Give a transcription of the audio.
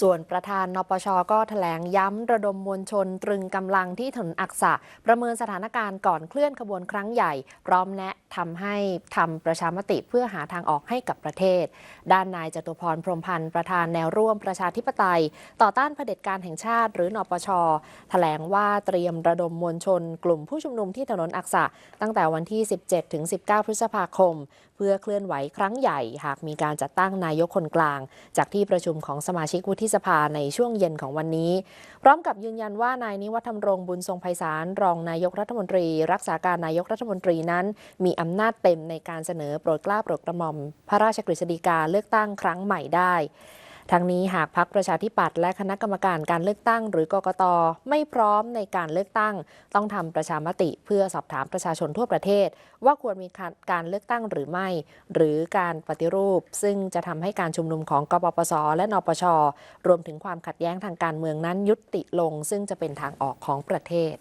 ส่วนประธานนปชก็แถลงย้ำระดมมวลชนตรึงกำลังที่ถนนอักษะ ประเมินสถานการณ์ก่อนเคลื่อนขบวนครั้งใหญ่ พร้อมแนะทำให้ทำประชามติเพื่อหาทางออกให้กับประเทศ ด้านนายจตุพรพรมพันธ์ประธานแนวร่วมประชาธิปไตย ต่อต้านเผด็จการแห่งชาติ หรือนปชแถลงว่าเตรียมระดมมวลชน กลุ่มผู้ชุมนุมที่ถนนอักษะ ตั้งแต่วันที่ 17ถึง19 พฤษภาคม เพื่อเคลื่อนไหวครั้งใหญ่ หากมีการจัดตั้งนายกคนกลาง จากที่ประชุมของสมาชิกวุฒิที่สภาในช่วงเย็นของวันนี้ พร้อมกับยืนยันว่านายนิวัฒน์ธรรมรงค์บุญทรงไพศาลรองนายกรัฐมนตรี รักษาการนายกรัฐมนตรีนั้น มีอำนาจเต็มในการเสนอโปรดกล้าโปรดกระหม่อม พระราชกฤษฎีกาเลือกตั้งครั้งใหม่ได้ ทั้งนี้หากพักประชาธิปัตย์และคณะกรรมการการเลือกตั้ง หรือกกตไม่พร้อมในการเลือกตั้ง ต้องทำประชามติเพื่อสอบถามประชาชนทั่วประเทศ ว่าควรมีการเลือกตั้งหรือไม่ หรือการปฏิรูป ซึ่งจะทำให้การชุมนุมของกปปส และนปชรวมถึงความขัดแย้งทางการเมืองนั้นยุติลง ซึ่งจะเป็นทางออกของประเทศ